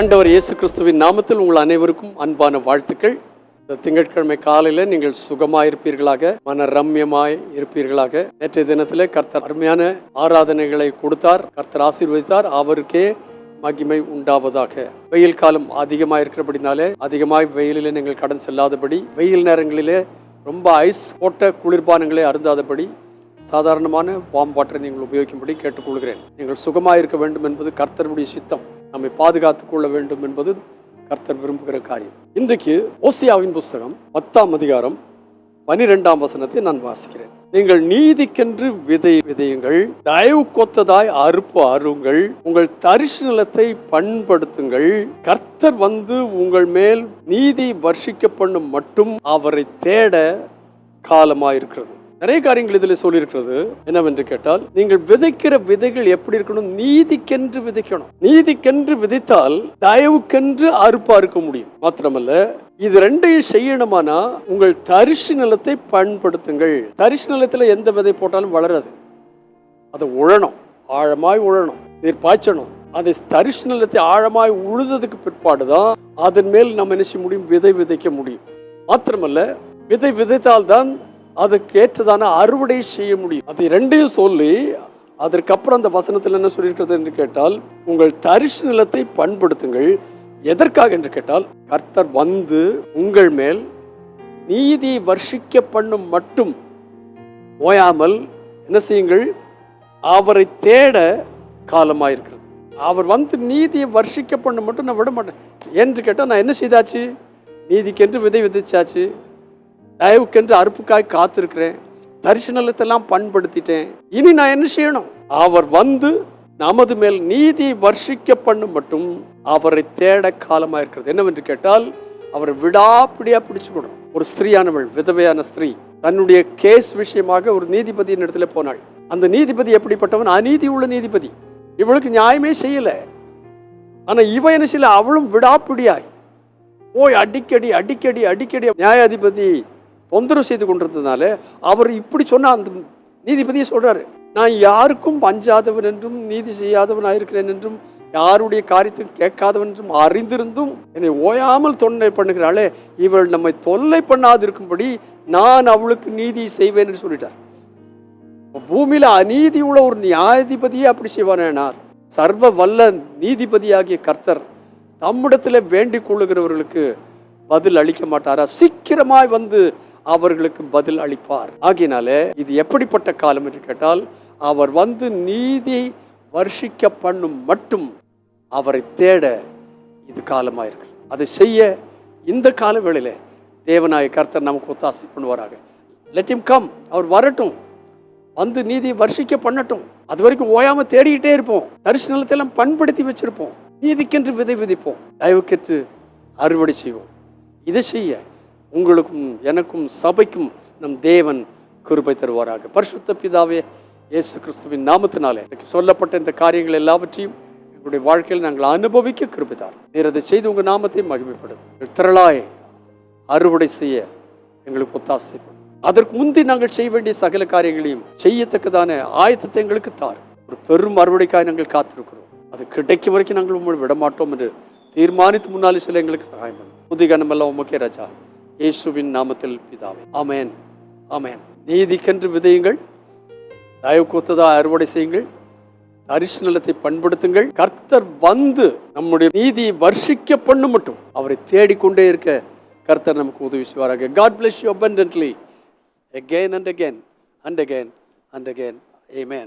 அண்டவர் இயேசு கிறிஸ்துவின் நாமத்தில் உங்கள் அனைவருக்கும் அன்பான வாழ்த்துக்கள். இந்த திங்கட்கிழமை காலையில் நீங்கள் சுகமாக இருப்பீர்களாக மன ரம்யமாய் இருப்பீர்களாக. நேற்றைய தினத்தில் கர்த்தர் அருமையான ஆராதனைகளை கொடுத்தார் கர்த்தர் ஆசீர்வதித்தார் அவருக்கே மகிமை உண்டாவதாக. வெயில் காலம் அதிகமாக இருக்கிறபடினாலே அதிகமாக வெயிலில் நீங்கள் கடன் செல்லாதபடி வெயில் நேரங்களிலே ரொம்ப ஐஸ் போட்ட குளிர்பானங்களை அருந்தாதபடி சாதாரணமான பாம்பாட்டரை நீங்கள் உபயோகிக்கும்படி கேட்டுக்கொள்கிறேன். நீங்கள் சுகமாக இருக்க வேண்டும் என்பது கர்த்தருடைய சித்தம். நம்மை பாதுகாத்து கொள்ள வேண்டும் என்பது கர்த்தர் விரும்புகிற காரியம். இன்றைக்கு ஓசியாவின் புஸ்தகம் பத்தாம் அதிகாரம் பனிரெண்டாம் வசனத்தை நான் வாசிக்கிறேன். நீங்கள் நீதிக்கென்று விதை விதையுங்கள் தயவு கொத்ததாய் அறுப்பு அருங்கள் உங்கள் தரிசு நிலத்தை பண்படுத்துங்கள். கர்த்தர் வந்து உங்கள் மேல் நீதி வர்ஷிக்க பண்ணும் மட்டும் அவரை தேட காலமாயிருக்கிறது. நிறைய காரியங்கள் இதில் சொல்லியிருக்கிறது. என்னவென்று கேட்டால் நீங்கள் விதைக்கிற விதைகள் எப்படி இருக்கணும்? நீதிக்கென்று விதைக்கணும். நீதிக்கென்று விதைத்தால் தயவுக்கென்று அறுப்பா அறுக்க முடியும். மாத்திரமல்ல இது ரெண்டையும் செய்யணுமானா உங்கள் தரிசு நிலத்தை பயன்படுத்துங்கள். தரிசு நிலத்தில் எந்த விதை போட்டாலும் வளராது. அதை உழணும். ஆழமாய் உழணும். நீர் பாய்ச்சணும். அதை தரிசு நிலத்தை ஆழமாய் உழுததுக்கு பிற்பாடு தான் அதன் மேல் நம்ம என்ன செய்ய முடியும்? விதை விதைக்க முடியும். மாத்திரமல்ல விதை விதைத்தால்தான் அதுக்கு ஏற்றதான அறுவடை செய்ய முடியும். அது ரெண்டையும் சொல்லி அதற்கப்புறம் அந்த வசனத்தில் என்ன சொல்லியிருக்கிறது என்று கேட்டால் உங்கள் தரிசு நிலத்தை பண்படுத்துங்கள். எதற்காக என்று கேட்டால் கர்த்தர் வந்து உங்கள் மேல் நீதி வர்ஷிக்க பண்ணும் மட்டும் ஓயாமல் என்ன செய்யுங்கள்? அவரை தேட காலமாயிருக்கிறது. அவர் வந்து நீதியை வர்ஷிக்க பண்ண மட்டும் நான் விட மாட்டேன். என்று கேட்டால் நான் என்ன செய்தாச்சு? நீதிக்கென்று விதை விதைச்சாச்சு. தயவுக்கென்று அறுப்புக்காய் காத்திருக்கிறேன். தரிசனத்தெல்லாம் பண்படுத்திட்டேன். இனி நான் என்ன செய்யணும்? அவர் வந்து நமது மேல் நீதி வர்ஷிக்க பண்ணும் மட்டும் அவரை தேட காலமாக இருக்கிறது. என்னவென்று கேட்டால் அவரை விடாப்பிடியா பிடிச்சுக்கணும் ஒரு ஸ்திரீயானவள் விதவையான ஸ்திரீ தன்னுடைய கேஸ் விஷயமாக ஒரு நீதிபதியின் இடத்துல போனாள். அந்த நீதிபதி எப்படிப்பட்டவன்? அநீதி உள்ள நீதிபதி. இவளுக்கு நியாயமே செய்யல. ஆனா இவ என்ன செய்யல? அவளும் விடாப்பிடியாய். போய் அடிக்கடி அடிக்கடி அடிக்கடி நியாயாதிபதி தொந்தரவு செய்து கொண்டிருந்ததுனால அவர் இப்படி சொன்ன அந்த நீதிபதியை சொல்கிறார் நான் யாருக்கும் பஞ்சாதவன் என்றும் நீதி செய்யாதவன் இருக்கிறேன் என்றும் யாருடைய காரியத்தையும் கேட்காதவன் என்றும் அறிந்திருந்தும் என்னை ஓயாமல் தொல்லை பண்ணுகிறாளே இவள் நம்மை தொல்லை பண்ணாதிருக்கும்படி நான் அவளுக்கு நீதி செய்வேன் என்று சொல்லிட்டார். பூமியில் அநீதி உள்ள ஒரு நியாயாதிபதியே அப்படி செய்வானார் சர்வ வல்ல நீதிபதியாகிய கர்த்தர் தம்மிடத்தில் வேண்டிக் கொள்ளுகிறவர்களுக்கு பதில் அளிக்க மாட்டாரா? சீக்கிரமாய் வந்து அவர்களுக்கு பதில் அளிப்பார். ஆகினாலே இது எப்படிப்பட்ட காலம் என்று கேட்டால் அவர் வந்து நீதி வர்ஷிக்க பண்ணும் மட்டும் அவரை தேட இது காலமாயிருக்கு அதை செய்ய இந்த கால வேளையில் தேவநாய கர்த்தர் நமக்கு ஒத்தாசி பண்ணுவாராக. லெட் him கம் அவர் வரட்டும். வந்து நீதி வர்ஷிக்க பண்ணட்டும். அது வரைக்கும் ஓயாம தேடிக்கிட்டே இருப்போம். தரிசனத்தெல்லாம் பண்படுத்தி வச்சிருப்போம். நீதிக்கென்று விதை விதைப்போம். தயவுக்கென்று அறுவடை செய்வோம். இதை செய்ய உங்களுக்கும் எனக்கும் சபைக்கும் நம் தேவன் கிருபை தருவாராக. பரிசுத்த பிதாவே இயேசு கிறிஸ்துவின் நாமத்தினாலே எனக்கு சொல்லப்பட்ட இந்த காரியங்கள் எல்லாவற்றையும் எங்களுடைய வாழ்க்கையில் நாங்கள் அனுபவிக்க கிருபித்தார். நீர் அதை செய்து உங்கள் நாமத்தை மகிமைப்படுத்தும் திரளாய் அறுவடை செய்ய எங்களுக்கு ஒத்தாசை அதற்கு முந்தி நாங்கள் செய்ய வேண்டிய சகல காரியங்களையும் செய்யத்தக்கதான ஆயத்தத்தை எங்களுக்கு தார். ஒரு பெரும் அறுவடைக்காக நாங்கள் காத்திருக்கிறோம். அது கிடைக்கும் வரைக்கும் நாங்கள் உங்களை விட மாட்டோம் என்று தீர்மானித்து முன்னாலே சொல்ல எங்களுக்கு சகாயம் பண்ணும் புதிகனமெல்லாம் உமக்கே ராஜா. இயேசுவின் நாமத்தில் பிதாவே. ஆமென். ஆமென். நீதிக்கென்று விதையுங்கள். தயவு கொத்ததா அறுவடை செய்யுங்கள். அரிசி நிலத்தை பண்படுத்துங்கள். கர்த்தர் வந்து நம்முடைய நீதியை வர்ஷிக்க பண்ணு மட்டும். அவரை தேடிக்கொண்டே இருக்க கர்த்தர் நமக்கு உதவி செய்வாராக. God bless you abundantly. Again and again and again and again. Amen.